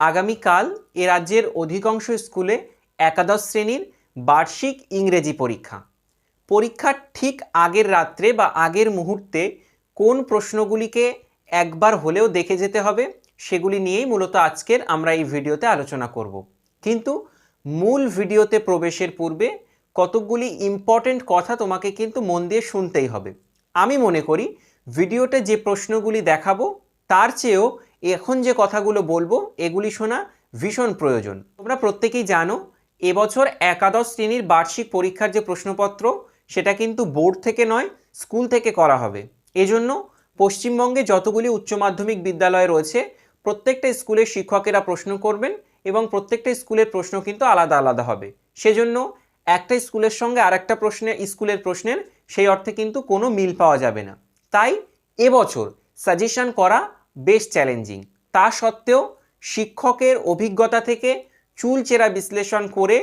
আগামীকাল এ রাজ্যের অধিকাংশ স্কুলে একাদশ শ্রেণির বার্ষিক ইংরেজি পরীক্ষা। পরীক্ষার ঠিক আগের রাত্রে বা আগের মুহূর্তে কোন প্রশ্নগুলিকে একবার হলেও দেখে যেতে হবে, সেগুলি নিয়েই মূলত আজকের আমরা এই ভিডিওতে আলোচনা করব। কিন্তু মূল ভিডিওতে প্রবেশের পূর্বে কতকগুলি ইম্পর্টেন্ট কথা তোমাকে কিন্তু মন দিয়ে শুনতেই হবে। আমি মনে করি, ভিডিওতে যে প্রশ্নগুলি দেখাবো, তার চেয়েও এখন যে কথাগুলো বলব, এগুলি শোনা ভীষণ প্রয়োজন। তোমরা প্রত্যেকেই জানো, এবছর একাদশ শ্রেণির বার্ষিক পরীক্ষার যে প্রশ্নপত্র, সেটা কিন্তু বোর্ড থেকে নয়, স্কুল থেকে করা হবে। এজন্য পশ্চিমবঙ্গে যতগুলি উচ্চ মাধ্যমিক বিদ্যালয় রয়েছে, প্রত্যেকটা স্কুলের শিক্ষকেরা প্রশ্ন করবেন এবং প্রত্যেকটা স্কুলের প্রশ্ন কিন্তু আলাদা আলাদা হবে। সেজন্য একটা স্কুলের সঙ্গে আরেকটা প্রশ্নের, স্কুলের প্রশ্নের সেই অর্থে কিন্তু কোনো মিল পাওয়া যাবে না। তাই এবছর সাজেশন করা বেশ চ্যালেঞ্জিং তা সত্ত্বেও শিক্ষকের অভিজ্ঞতা থেকে চুলচেরা বিশ্লেষণ করে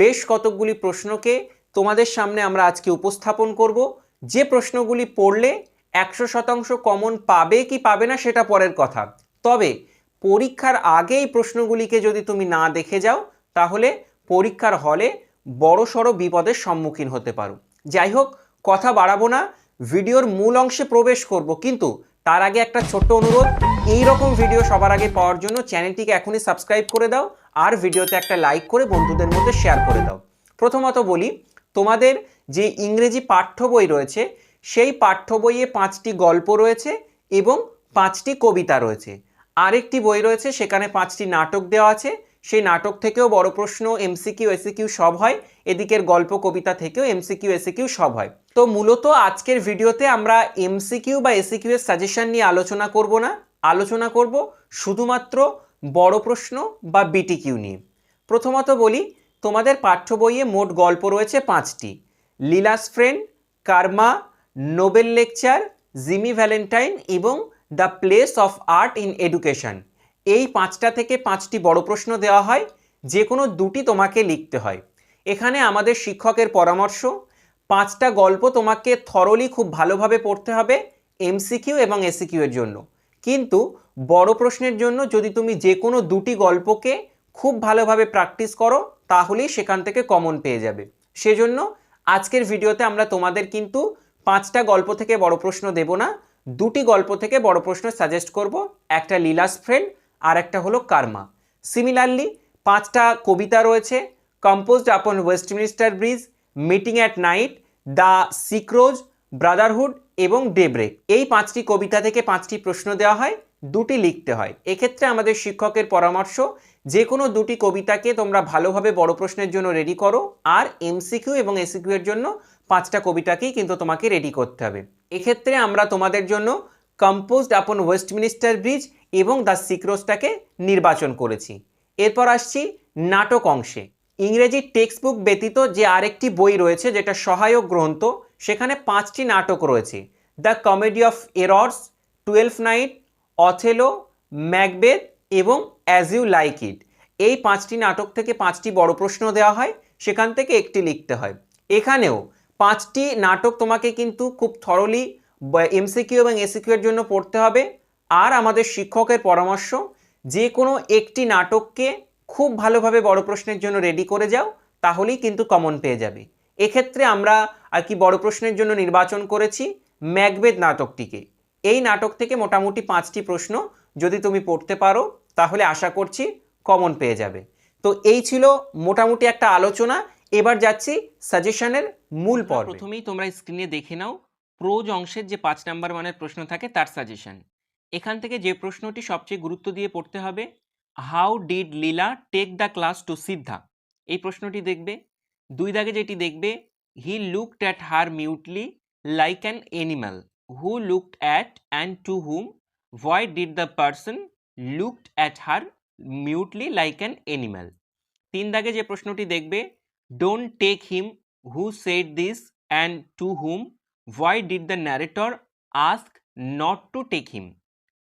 বেশ কতকগুলি প্রশ্নকে তোমাদের সামনে আমরা আজকে উপস্থাপন করব। যে প্রশ্নগুলি পড়লে একশো শতাংশ কমন পাবে কি পাবে না সেটা পরের কথা। তবে পরীক্ষার আগে এই প্রশ্নগুলিকে যদি তুমি না দেখে যাও, তাহলে পরীক্ষার হলে বড় সড়ো বিপদের সম্মুখীন হতে পারো। যাই হোক, কথা বাড়াবো না। ভিডিওর মূল অংশে প্রবেশ করব। কিন্তু তার আগে একটা ছোট্ট অনুরোধ এই রকম ভিডিও সবার আগে পাওয়ার জন্য চ্যানেলটিকে এখনই সাবস্ক্রাইব করে দাও আর ভিডিওতে একটা লাইক করে বন্ধুদের মধ্যে শেয়ার করে দাও। প্রথমত বলি, তোমাদের যে ইংরেজি পাঠ্য বই রয়েছে, সেই পাঠ্য বইয়ে পাঁচটি গল্প রয়েছে এবং পাঁচটি কবিতা রয়েছে। আরেকটি বই রয়েছে, সেখানে পাঁচটি নাটক দেওয়া আছে সেই নাটক থেকেও বড় প্রশ্ন এমসিকিউ এসিকিউ সব হয়, এদিকের গল্প, কবিতা থেকেও এমসিকিউ এসিকিউ সব হয়। তো মূলত আজকের ভিডিওতে আমরা এমসিকিউ বা এসিকিউ এর সাজেশন নিয়ে আলোচনা করব না, আলোচনা করব শুধুমাত্র বড় প্রশ্ন বা বিটিকিউ নিয়ে। প্রথমত বলি, তোমাদের পাঠ্য বইয়ে মোট গল্প রয়েছে পাঁচটি। Leela's friend karma, Nobel lecture, Jimmy Valentine এবং the place of art in education. এই পাঁচটা থেকে পাঁচটি বড় প্রশ্ন দেওয়া হয়, যে কোনো দুটি তোমাকে লিখতে হয়। এখানে আমাদের শিক্ষকের পরামর্শ, পাঁচটা গল্প তোমাকে থরলি খুব ভালোভাবে পড়তে হবে এমসিকিউ এবং এসিকিউ এর জন্য। কিন্তু বড় প্রশ্নের জন্য যদি তুমি যে কোনো দুটি গল্পকে খুব ভালোভাবে প্র্যাকটিস করো, তাহলেই সেখান থেকে কমন পেয়ে যাবে। সেজন্য আজকের ভিডিওতে আমরা তোমাদের কিন্তু পাঁচটা গল্প থেকে বড় প্রশ্ন দেব না, দুটি গল্প থেকে বড় প্রশ্ন সাজেস্ট করব। একটা লীলাস ফ্রেন্ড আর একটা হলো কার্মা। সিমিলারলি পাঁচটা কবিতা রয়েছে composed upon Westminster bridge meeting at night the sick rose brotherhood এবং ডেব্রেক এই পাঁচটি কবিতা থেকে পাঁচটি প্রশ্ন দেওয়া হয়, দুটি লিখতে হয়। এক্ষেত্রে আমাদের শিক্ষকের পরামর্শ যে কোনো দুটি কবিতাকে তোমরা ভালোভাবে বড় প্রশ্নের জন্য রেডি করো, আর এমসিকিউ এবং এসিকিউ এর জন্য পাঁচটা কবিতাকেই কিন্তু তোমাকে রেডি করতে হবে। এক্ষেত্রে আমরা তোমাদের জন্য কম্পোজড আপন ওয়েস্টমিনিস্টার ব্রিজ এবং দ্য সিক্রোসটাকে নির্বাচন করেছি। এরপর আসছি নাটক অংশে। ইংরেজি টেক্সট বুক ব্যতীত যে আরেকটি বই রয়েছে যেটা সহায়ক গ্রন্থ, সেখানে পাঁচটি নাটক রয়েছে। The comedy of errors, twelfth night, Othello, Macbeth এবং অ্যাজ ইউ লাইক ইট। এই পাঁচটি নাটক থেকে পাঁচটি বড় প্রশ্ন দেওয়া হয়, সেখান থেকে একটি লিখতে হয়। এখানেও পাঁচটি নাটক তোমাকে কিন্তু খুব থরলি এমসিকিউ এবং এসিকিউ এর জন্য পড়তে হবে। আর আমাদের শিক্ষকের পরামর্শ যে কোনো একটি নাটককে খুব ভালোভাবে বড় প্রশ্নের জন্য রেডি করে যাও তাহলেই কিন্তু কমন পেয়ে যাবে। এক্ষেত্রে আমরা আর কি বড় প্রশ্নের জন্য নির্বাচন করেছি ম্যাকবেদ নাটকটিকে। এই নাটক থেকে মোটামুটি পাঁচটি প্রশ্ন যদি তুমি পড়তে পারো তাহলে আশা করছি কমন পেয়ে যাবে। তো এই ছিল মোটামুটি একটা আলোচনা। এবার যাচ্ছি সাজেশনের মূল পর্বে। প্রথমেই তোমরা স্ক্রিনে দেখে নাও। প্রোজ অংশের যে পাঁচ নাম্বার মানের প্রশ্ন থাকে তার সাজেশন এখান থেকে যে প্রশ্নটি সবচেয়ে গুরুত্ব দিয়ে পড়তে হবে how did Leela take the class to Sidda এই প্রশ্নটি দেখবে। দুই দাগে যেটি দেখবে he looked at her mutely like an animal who looked at and to whom boy did the person looked at her mutely like an animal তিন দাগে যে প্রশ্নটি দেখবে don't take him who said this and to whom boy did the narrator ask not to take him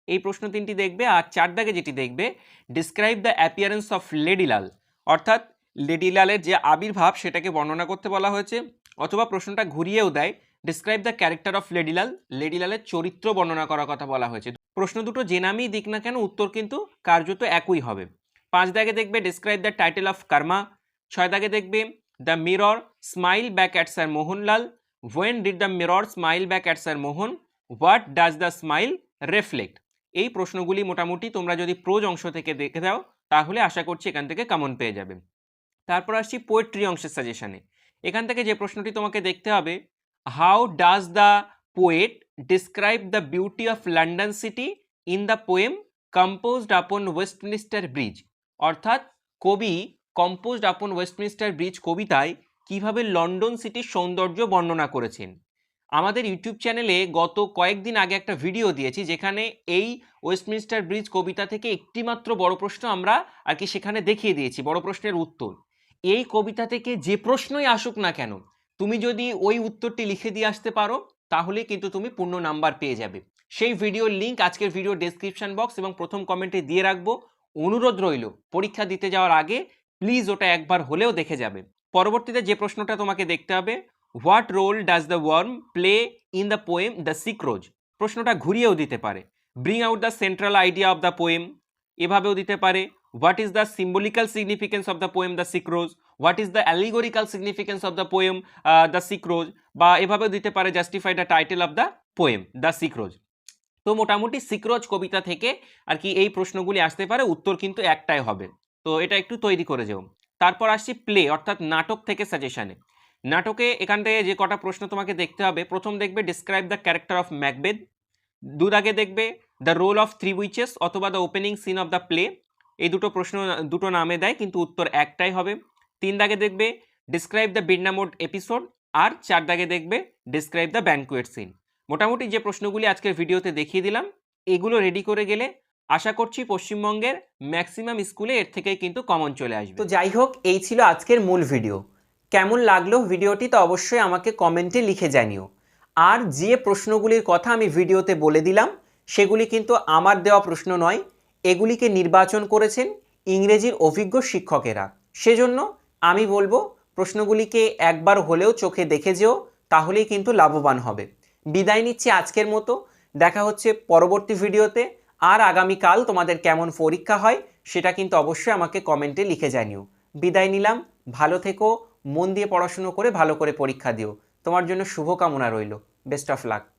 এই প্রশ্ন তিনটি দেখবে আর চার দাগে যেটি দেখবে describe the appearance of Lady Lal অর্থাৎ লেডিলালের যে আবির্ভাব সেটাকে বর্ণনা করতে বলা হয়েছে, অথবা প্রশ্নটা ঘুরিয়েও দেয় describe the character of Lady Lal লেডিলালের চরিত্র বর্ণনা করার কথা বলা হয়েছে। প্রশ্ন দুটো যে নামেই দিক না কেন, উত্তর কিন্তু কার্যত একই হবে। পাঁচ দাগে দেখবে describe the title of Karma ছয় দাগে দেখবে the mirror smile back at sir Mohanlal when did the mirror smile back at sir Mohan what does the smile reflect এই প্রশ্নগুলি মোটামুটি তোমরা যদি প্রোজ অংশ থেকে দেখে দাও, তাহলে আশা করছি এখান থেকে কমন পেয়ে যাবে। তারপর আসছি পোয়েট্রি অংশের সাজেশানে এখান থেকে যে প্রশ্নটি তোমাকে দেখতে হবে how does the poet describe the beauty of London city in the poem composed upon Westminster Bridge অর্থাৎ কবি কম্পোজড আপন ওয়েস্টমিনিস্টার ব্রিজ কবিতায় কীভাবে লন্ডন সিটির সৌন্দর্য বর্ণনা করেছেন? আমাদের ইউটিউব চ্যানেলে গত কয়েকদিন আগে একটা ভিডিও দিয়েছি, যেখানে এই ওয়েস্টমিনিস্টার ব্রিজ কবিতা থেকে একটিমাত্র বড় প্রশ্ন আমরা আর কি সেখানে দেখিয়ে দিয়েছি, বড় প্রশ্নের উত্তর। এই কবিতা থেকে যে প্রশ্নই আসুক না কেন, তুমি যদি ওই উত্তরটি লিখে দিয়ে আসতে পারো, তাহলে কিন্তু তুমি পূর্ণ নাম্বার পেয়ে যাবে। সেই ভিডিওর লিঙ্ক আজকের ভিডিও ডেসক্রিপশন বক্স এবং প্রথম কমেন্টে দিয়ে রাখব। অনুরোধ রইল, পরীক্ষা দিতে যাওয়ার আগে প্লিজ ওটা একবার হলেও দেখে যাবে। পরবর্তীতে যে প্রশ্নটা তোমাকে দেখতে হবে what role does the worm play in the poem the sick rose প্রশ্নটা ঘুরিয়েও দিতে পারে। Bring out the central idea of the poem এভাবেও দিতে পারে। What is the symbolical significance of the poem the sick rose what is the allegorical significance of the poem the sick rose বা এভাবেও দিতে পারে justify the title of the poem the sick rose তো মোটামুটি সিক্রোজ কবিতা থেকে আর কি এই প্রশ্নগুলি আসতে পারে। উত্তর কিন্তু একটাই হবে। তো এটা একটু তৈরি করে যেও। তারপর আসছি প্লে অর্থাৎ নাটক থেকে সাজেশনে নাটকে এখান থেকে যে কটা প্রশ্ন তোমাকে দেখতে হবে, প্রথম দেখবে describe the character of Macbeth দু দাগে দেখবে the role of three witches অথবা the opening scene of the play এই দুটো প্রশ্ন, দুটো নামে দেয় কিন্তু উত্তর একটাই হবে। তিন দাগে দেখবে describe the Birnam Wood episode আর চার দাগে দেখবে ডিসক্রাইব দ্য ব্যাঙ্কুয়েট সিন মোটামুটি যে প্রশ্নগুলি আজকের ভিডিওতে দেখিয়ে দিলাম, এগুলো রেডি করে গেলে আশা করছি পশ্চিমবঙ্গের ম্যাক্সিমাম স্কুলে এর থেকে কিন্তু কমন চলে আসবে। তো যাই হোক, এই ছিল আজকের মূল ভিডিও কেমন লাগল ভিডিওটি, তো অবশ্যই আমাকে কমেন্টে লিখে জানিও। আর যে প্রশ্নগুলির কথা আমি ভিডিওতে বলে দিলাম, সেগুলি কিন্তু আমার দেওয়া প্রশ্ন নয়, এগুলিকে নির্বাচন করেছেন ইংরেজির অভিজ্ঞ শিক্ষকেরা। সেজন্য আমি বলব, প্রশ্নগুলিকে একবার হলেও চোখে দেখে যেও, তাহলেই কিন্তু লাভবান হবে। বিদায় নিচ্ছি আজকের মতো। দেখা হচ্ছে পরবর্তী ভিডিওতে। আর আগামীকাল তোমাদের কেমন পরীক্ষা হয়, সেটা কিন্তু অবশ্যই আমাকে কমেন্টে লিখে জানিও। বিদায় নিলাম, ভালো থেকো মন দিয়ে পড়াশুনো করে ভালো করে পরীক্ষা দিও। তোমার জন্য শুভকামনা রইল। Best of luck